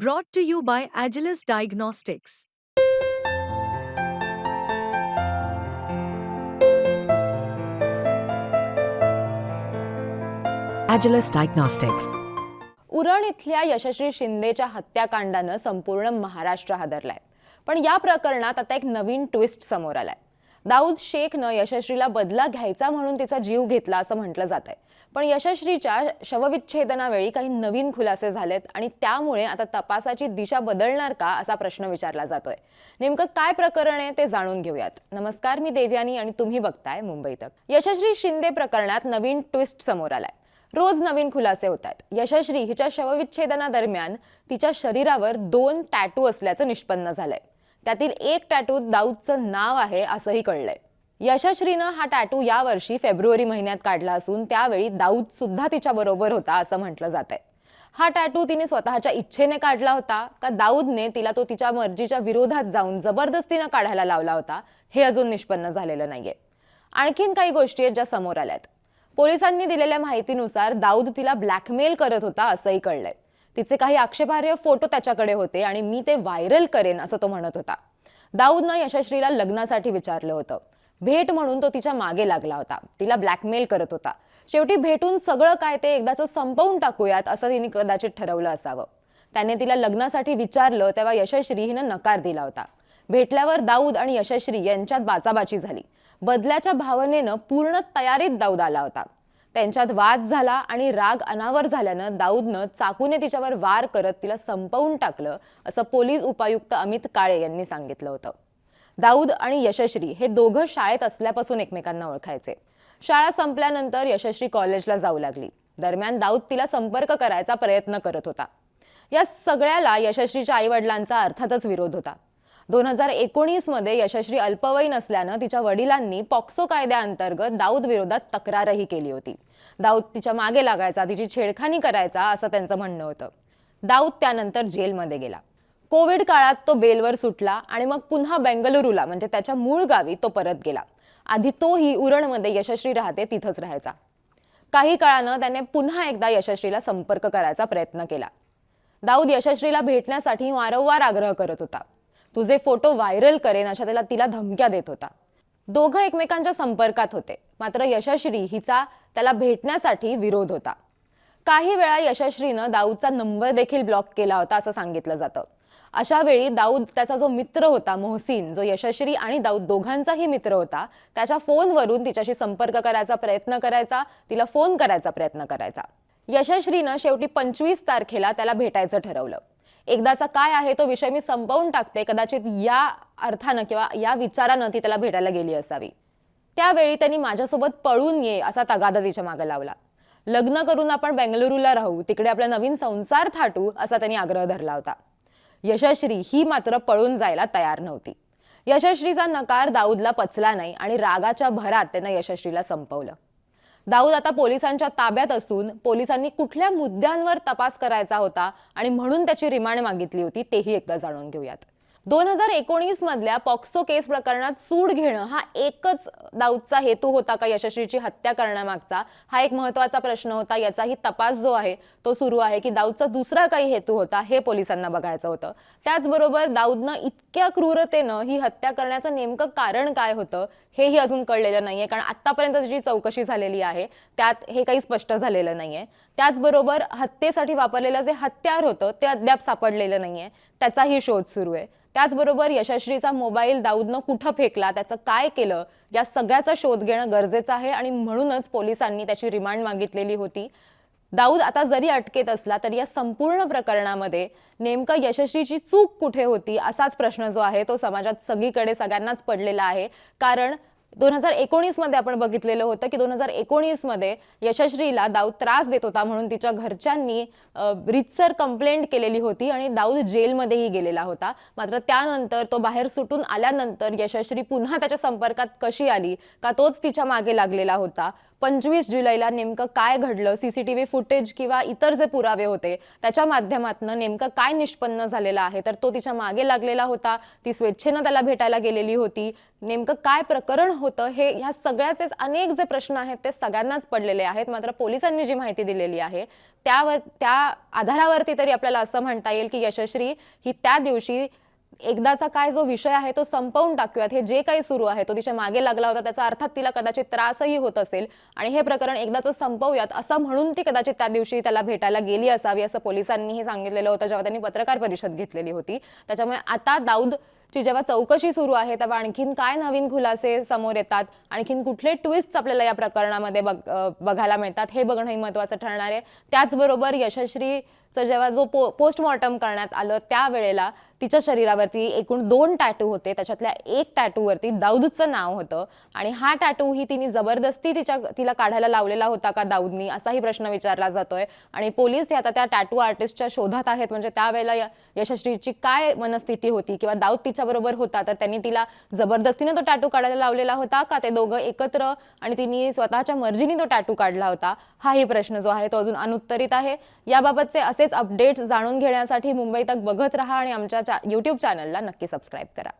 Brought to you by Agilus Diagnostics. Agilus Diagnostics. Uran इथल्या यशस्वी शिंदेच्या हत्याकांडानं संपूर्ण महाराष्ट्र हादरलाय पण या प्रकरणात आता एक नवीन ट्विस्ट समोर आलाय दाऊद शेखनं यशस्वीला बदला घ्यायचा म्हणून तिचा जीव घेतला असं म्हटलं जात आहे पण यशस्वीच्या शवविच्छेदनावेळी काही नवीन खुलासे झालेत आणि त्यामुळे आता तपासाची दिशा बदलणार का असा प्रश्न विचारला जातोय. नेमकं काय प्रकरण आहे ते जाणून घेऊयात. नमस्कार मी देवयानी आणि तुम्ही बघताय मुंबई तक. यशस्वी शिंदे प्रकरणात नवीन ट्विस्ट समोर आलाय. रोज नवीन खुलासे होतात. यशश्री यशस्वी हिच्या शवविच्छेदनादरम्यान तिच्या शरीरावर दोन टॅटू असल्याचं निष्पन्न झालंय. त्यातील एक टॅटूत दाऊदचं नाव आहे असंही कळलंय. यशश्रीनं हा टॅटू यावर्षी फेब्रुवारी महिन्यात काढला असून त्यावेळी दाऊद सुद्धा तिच्या बरोबर होता असं म्हटलं जात आहे हा टॅटू तिने स्वतःच्या इच्छेने काढला होता का दाऊदने तिला तो तिच्या मर्जीच्या विरोधात जाऊन जबरदस्तीनं काढायला लावला होता हे अजून निष्पन्न झालेलं नाहीये. आणखीन काही गोष्टी आहेत ज्या समोर आल्यात. पोलिसांनी दिलेल्या माहितीनुसार दाऊद तिला ब्लॅकमेल करत होता असंही कळलंय. तिचे काही आक्षेपार्ह फोटो त्याच्याकडे होते आणि मी ते व्हायरल करेन असं तो म्हणत होता. दाऊदनं यशस्वीला लग्नासाठी विचारलं होतं. भेट म्हणून तो तिच्यामागे लागला होता. तिला ब्लॅकमेल करत होता. शेवटी भेटून सगळं काय ते एकदाचं संपवून टाकूयात असं तिने कदाचित ठरवलं असावं. त्याने तिला लग्नासाठी विचारलं तेव्हा यशश्री हिनं नकार दिला होता. भेटल्यावर दाऊद आणि यशश्री यांच्यात बाचाबाची झाली. बदल्याच्या भावनेनं पूर्ण तयारीत दाऊद आला होता. त्यांच्यात वाद झाला आणि राग अनावर झाल्यानं दाऊदनं चाकूने तिच्यावर वार करत तिला संपवून टाकलं असं पोलीस उपायुक्त अमित काळे यांनी सांगितलं होतं. दाऊद आणि यशस्वी हे दोघं शाळेत असल्यापासून एकमेकांना ओळखायचे. शाळा संपल्यानंतर यशस्वी कॉलेजला जाऊ लागली. दरम्यान दाऊद तिला संपर्क करायचा प्रयत्न करत होता. या सगळ्याला यशस्वीच्या आईवडिलांचा अर्थातच विरोध होता. दोन हजार एकोणीसमध्ये यशस्वी अल्पवयीन असल्यानं तिच्या वडिलांनी पॉक्सो कायद्याअंतर्गत दाऊद विरोधात तक्रारही केली होती. दाऊद तिच्यामागे लागायचा तिची छेडखानी करायचा असं त्यांचं म्हणणं होतं. दाऊद त्यानंतर जेलमध्ये गेला. कोविड काळात तो बेलवर सुटला आणि मग पुन्हा बेंगलुरूला म्हणजे त्याच्या मूळ गावी तो परत गेला. आधी तोही उरणमध्ये यशस्वी राहते तिथंच राहायचा. काही काळानं त्याने पुन्हा एकदा यशस्वीला संपर्क करायचा प्रयत्न केला. दाऊद यशस्वीला भेटण्यासाठी वारंवार आग्रह करत होता. तुझे फोटो व्हायरल करेन अशा त्याला तिला धमक्या देत होता. दोघं एकमेकांच्या संपर्कात होते. मात्र यशश्री हिचा त्याला भेटण्यासाठी विरोध होता. काही वेळा यशश्रीनं दाऊदचा नंबर देखील ब्लॉक केला होता असं सांगितलं जातं. अशा वेळी दाऊद त्याचा जो मित्र होता मोहसिन जो यशश्री आणि दाऊद दोघांचाही मित्र होता त्याच्या फोनवरून तिच्याशी संपर्क करायचा प्रयत्न करायचा तिला फोन करायचा प्रयत्न करायचा. यशश्रीनं शेवटी पंचवीस तारखेला त्याला भेटायचं ठरवलं. एकदाचा काय आहे तो विषय मी संपवून टाकते. कदाचित या अर्थानं किंवा या विचारानं ती त्याला भेटायला गेली असावी. त्यावेळी त्यांनी माझ्यासोबत पळून ये असा तगादा तिच्यामागे लावला. लग्न करून आपण बेंगलुरूला राहू तिकडे आपला नवीन संसार थाटू असा त्यांनी आग्रह धरला होता. यशश्री ही मात्र पळून जायला तयार नव्हती. यशश्रीचा नकार दाऊदला पचला नाही आणि रागाच्या भरात त्यानं यशश्रीला संपवलं. दाऊद आता पोलिसांच्या ताब्यात असून पोलिसांनी कुठल्या मुद्द्यांवर तपास करायचा होता आणि म्हणून त्याची रिमांड मागितली होती तेही एकदा जाणून घेऊयात. दोन हजार एकोणीस मधल्या पॉक्सो केस प्रकरणात सूड घेणं हा एकच दाऊदचा हेतू होता का यशस्वीची हत्या करण्यामागचा? हा एक महत्त्वाचा प्रश्न होता याचाही तपास जो आहे तो सुरू आहे की दाऊदचा दुसरा काही हेतू होता हे पोलिसांना बघायचं होतं. त्याचबरोबर दाऊदनं इतक्या क्रूरतेनं ही हत्या करण्याचं नेमकं कारण काय होतं हेही अजून कळलेलं नाहीये कारण आतापर्यंत जी चौकशी झालेली आहे त्यात हे काही स्पष्ट झालेलं नाहीये. त्याचबरोबर हत्येसाठी वापरलेलं जे हत्यार होतं ते अद्याप सापडलेलं नाहीये. त्याचाही शोध सुरू आहे. त्याचबरोबर यशस्वीचा मोबाईल दाऊदनं कुठं फेकला त्याचं काय केलं या सगळ्याचा शोध घेणं गरजेचं आहे आणि म्हणूनच पोलिसांनी त्याची रिमांड मागितलेली होती. दाऊद आता जरी अटकेत असला तरी या संपूर्ण प्रकरणामध्ये नेमकं यशस्वीची चूक कुठे होती असाच प्रश्न जो आहे तो समाजात सगळीकडे सगळ्यांनाच पडलेला आहे. कारण दोन हजार एकोणीसमध्ये आपण बघितलेलं होतं की दोन हजार एकोणीसमध्ये यशश्रीला दाऊद त्रास देत होता म्हणून तिच्या घरच्यांनी रितसर कंप्लेंट केलेली होती आणि दाऊद जेलमध्येही गेलेला होता. मात्र त्यानंतर तो बाहेर सुटून आल्यानंतर यशश्री पुन्हा त्याच्या संपर्कात कशी आली का तोच तिच्यामागे लागलेला होता. पंचवीस जुलैला नेमकं काय घडलं? सीसीटीव्ही फुटेज किंवा इतर जे पुरावे होते त्याच्या माध्यमातून नेमकं काय निष्पन्न झालेलं आहे? तर तो तिच्यामागे लागलेला होता. ती स्वेच्छेनं त्याला भेटायला गेलेली होती. नेमकं काय प्रकरण होतं? हे ह्या सगळ्याचे अनेक जे प्रश्न आहेत ते सगळ्यांनाच पडलेले आहेत. मात्र पोलिसांनी जी माहिती दिलेली आहे त्यावर त्या आधारावरती तरी आपल्याला असं म्हणता येईल की यशस्वी ही त्या दिवशी एकदाचा काय जो विषय आहे तो संपवून टाकूयात. हे जे काही सुरू आहे तो तिच्यामागे लागला होता त्याचा अर्थात तिला कदाचित त्रासही होत असेल. आणि हे प्रकरण एकदाचं संपवूयात असं म्हणून ती कदाचित त्या दिवशी त्याला भेटायला गेली असावी असं पोलिसांनीही सांगितलेलं होतं जेव्हा त्यांनी पत्रकार परिषद घेतलेली होती. त्याच्यामुळे आता दाऊद ची जेव्हा चौकशी सुरू आहे तेव्हा आणखीन काय नवीन खुलासे समोर येतात? आणखीन कुठले ट्विस्ट आपल्याला या प्रकरणामध्ये बघ बघायला मिळतात? हे बघणंही महत्वाचं ठरणार आहे. त्याचबरोबर तर जेव्हा जो पो पोस्टमॉर्टम करण्यात आलं त्यावेळेला तिच्या शरीरावरती एकूण दोन टॅटू होते. त्याच्यातल्या एक टॅटूवरती दाऊदचं नाव होतं. आणि हा टॅटू ही तिने जबरदस्ती तिच्या तिला काढायला लावलेला होता का दाऊदनी? असाही प्रश्न विचारला जातोय. आणि पोलीस हे आता त्या टॅटू आर्टिस्टच्या शोधात आहेत. म्हणजे त्यावेळेला यशश्रीची यशस्वीची काय मनस्थिती होती किंवा दाऊद तिच्याबरोबर होता तर त्यांनी तिला जबरदस्तीने तो टॅटू काढायला लावलेला होता का ते दोघं एकत्र? आणि तिने स्वतःच्या मर्जीने तो टॅटू काढला होता. हाही प्रश्न जो आहे तो अजून अनुत्तरित आहे. याबाबतचे असेच अपडेट्स जाणून घेण्यासाठी मुंबई तक बघत राहा आणि आमच्या यूट्यूब चॅनलला नक्की सबस्क्राईब करा.